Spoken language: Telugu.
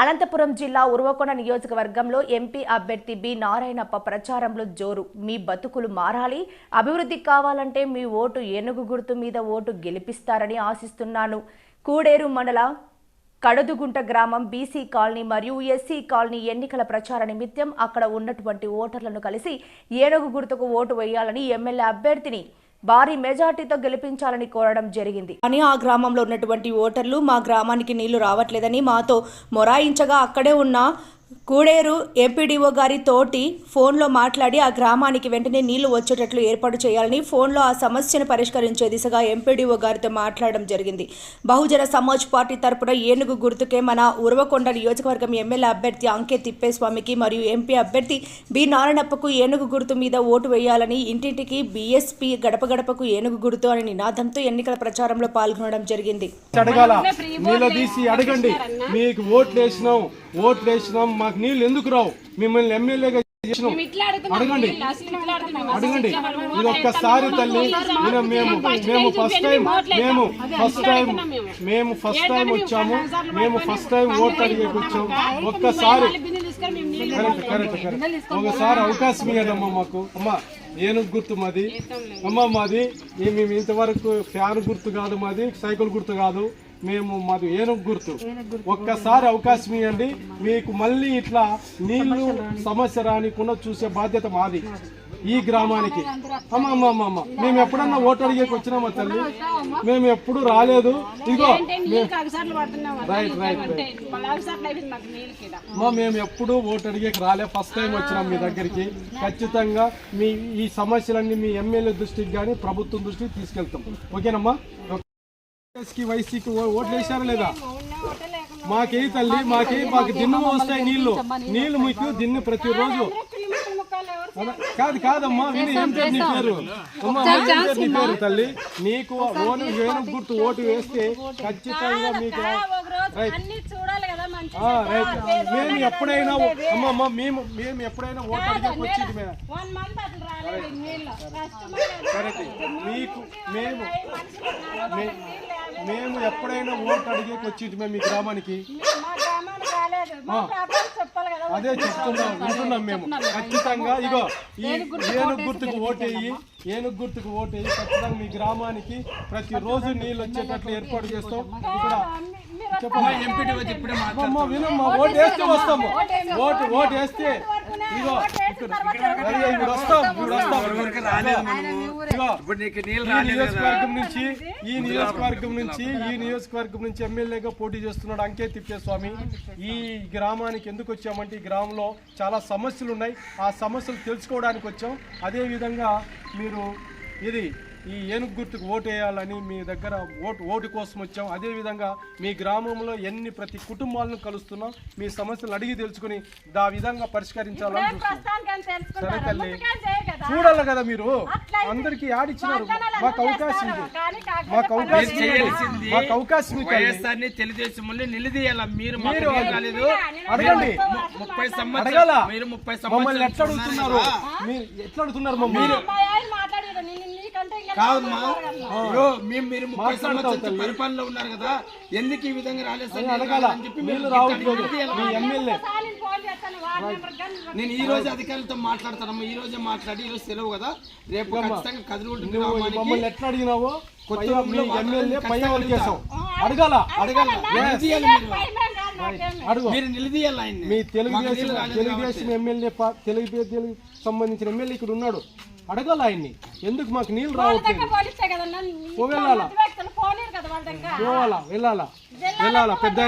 అనంతపురం జిల్లా ఉరవకొండ నియోజకవర్గంలో ఎంపీ అభ్యర్థి బి నారాయణప్ప ప్రచారంలో జోరు. మీ బతుకులు మారాలి. అభివృద్ధి కావాలంటే మీ ఓటు ఏనుగు గుర్తు మీద ఓటు గెలిపిస్తారని ఆశిస్తున్నాను. కూడేరు మండల కడదుగుంట గ్రామం బీసీ కాలనీ మరియు ఎస్సీ కాలనీ ఎన్నికల ప్రచార నిమిత్తం అక్కడ ఉన్నటువంటి ఓటర్లను కలిసి ఏనుగు గుర్తుకు ఓటు వేయాలని ఎమ్మెల్యే అభ్యర్థిని భారీ మెజార్టీతో గెలిపించాలని కోరడం జరిగింది. అని ఆ గ్రామంలో ఉన్నటువంటి ఓటర్లు మా గ్రామానికి నీళ్ళు రావట్లేదని మాతో మొరాయించగా అక్కడే ఉన్న కూడేరు ఎంపీడీఓ గారి తోటి ఫోన్లో మాట్లాడి ఆ గ్రామానికి వెంటనే నీళ్ళు వచ్చేటట్లు ఏర్పాటు చేయాలని ఫోన్లో ఆ సమస్యను పరిష్కరించే దిశగా ఎంపీడీఓ గారితో మాట్లాడడం జరిగింది. బహుజన సమాజ్ పార్టీ తరపున ఏనుగు గుర్తుకే మన ఉరవకొండ నియోజకవర్గం ఎమ్మెల్యే అభ్యర్థి అంకే తిప్పేస్వామికి మరియు ఎంపీ అభ్యర్థి బి నారాయణప్పకు ఏనుగు గుర్తు మీద ఓటు వేయాలని ఇంటింటికి బీఎస్పీ గడప గడపకు ఏనుగు గుర్తు అనే నినాదంతో ఎన్నికల ప్రచారంలో పాల్గొనడం జరిగింది. అడగాల నిలదీసి అడగండి. మీకు ఓట్లు వేసినాం ఓట్లు వేసినాం మాకు నీళ్ళు ఎందుకు రావు? మిమ్మల్ని ఎమ్మెల్యేగా చేసినాం. అడగండి. అడగండి. ఇది ఒక్కసారి తల్లి మేము మేము ఫస్ట్ టైం మేము ఫస్ట్ టైం మేము ఫస్ట్ టైం వచ్చాము. మేము ఫస్ట్ టైం ఓట్ అడిగేకి వచ్చాం ఒక్కసారి కరెక్ట్ కరెక్ట్ కరెక్ట్. ఒకసారి అవకాశం ఇవ్వదమ్మా మాకు. అమ్మా ఏనుగు గుర్తు మాది? అమ్మ మాది మేము ఇంతవరకు ఫ్యాన్ గుర్తు కాదు మాది సైకిల్ గుర్తు కాదు. మేము మాది ఏనుగు గుర్తు. ఒక్కసారి అవకాశం ఇవ్వండి. మీకు మళ్ళీ ఇట్లా నీళ్ళు సమస్య రానికుండా చూసే బాధ్యత మాది. ఈ గ్రామానికి. అమ్మ అమ్మ అమ్మ అమ్మ. మేము ఎప్పుడన్నా ఓటు అడిగేకి వచ్చినామా తల్లి? మేము ఎప్పుడు రాలేదు. ఇదిగో రైట్ రైట్ రైట్. అమ్మా మేము ఎప్పుడు ఓటు అడిగేకి రాలే. ఫస్ట్ టైం వచ్చినాం మీ దగ్గరికి. ఖచ్చితంగా మీ ఈ సమస్యలన్నీ మీ ఎమ్మెల్యే దృష్టికి కానీ ప్రభుత్వం దృష్టికి తీసుకెళ్తాం. ఓకేనమ్మా? కి వైసీకి ఓ- ఓట్లు వేసారా లేదా? మాకే తల్లి మాకే మాకు దిన్ను వస్తాయి నీళ్ళు. నీళ్ళు మీకు దిన్ను ప్రతిరోజు కాదు కాదమ్మా విని ఏం పేరు నీ పేరు? అమ్మా ఏం పేరు నీ పేరు తల్లి? నీకు ఓను ఏనుగు గుర్తు ఓటు వేస్తే ఖచ్చితంగా మీకు మేము ఎప్పుడైనా అమ్మ అమ్మ మేము మేము ఎప్పుడైనా ఓటు అడిగి వచ్చేది మీకు మేము మేము ఎప్పుడైనా ఓటు అడిగేకి వచ్చేది మేము మీ గ్రామానికి అదే చెప్తున్నాం వింటున్నాం మేము. ఖచ్చితంగా ఇగో ఈ ఏనుగు గుర్తుకు ఓటేయి ఏనుగు గుర్తుకు ఓటేయి ఖచ్చితంగా మీ గ్రామానికి ప్రతిరోజు నీళ్ళు వచ్చేటట్లు ఏర్పాటు చేస్తాం. ఇక్కడ చెప్పమ్మా వినమ్మా ఓటు వేస్తే వస్తాము. ఓటు ఓటు వేస్తే నియోజకవర్గం నుంచి ఈ నియోజకవర్గం నుంచి ఈ నియోజకవర్గం నుంచి ఎమ్మెల్యేగా పోటీ చేస్తున్నాడు అంకే తిప్పేస్వామి. ఈ గ్రామానికి ఎందుకు వచ్చామంటే ఈ గ్రామంలో చాలా సమస్యలు ఉన్నాయి. ఆ సమస్యలు తెలుసుకోవడానికి వచ్చాం. అదే విధంగా మీరు ఇది ఈ ఏనుగు గుర్తుకు ఓటు వేయాలని మీ దగ్గర ఓటు ఓటు కోసం వచ్చాం. అదే విధంగా మీ గ్రామంలో ఎన్ని ప్రతి కుటుంబాలను కలుస్తున్నాం మీ సమస్యలు అడిగి తెలుసుకుని ఆ విధంగా పరిష్కరించాలని సరే తల్లి చూడాలి కదా మీరు. అందరికి ఆడిచ్చినారు మాకు అవకాశం మాకు అవకాశం మీరు మాకు అవకాశం తెలుగుదేశం నిలదీయాల? మీరు మీరు కాలేదు. అడగండి. ముప్పై సంవత్సరాలు మీరు ముప్పై ఎట్లా అడుగుతున్నారు? మీరు ఎట్లా అడుగుతున్నారు మమ్మల్ని? కాదమ్మా. ఇప్పుడు మేము మీరు ముప్పై సంవత్సరాలు. పరిపాలనలో ఉన్నారు కదా. ఎందుకు ఈ విధంగా రాలేదు సార్ అని చెప్పి నేను ఈ రోజు అధికారులతో మాట్లాడతానమ్మా. ఈ రోజే మాట్లాడి ఈ రోజు సెలవు కదా. రేపు ఖచ్చితంగా మమ్మల్ని ఎట్లా అడిగినావో మీ అడగాల. అడగాల. తెలుగుదేశం తెలుగుదేశం ఎమ్మెల్యే తెలుగు సంబంధించిన ఎమ్మెల్యే ఇక్కడ ఉన్నాడు. అడగాల ఆయన్ని. ఎందుకు మాకు నీళ్ళు రావట్లేదు పోవాలా? వెళ్ళాలా? వెళ్ళాలా? పెద్ద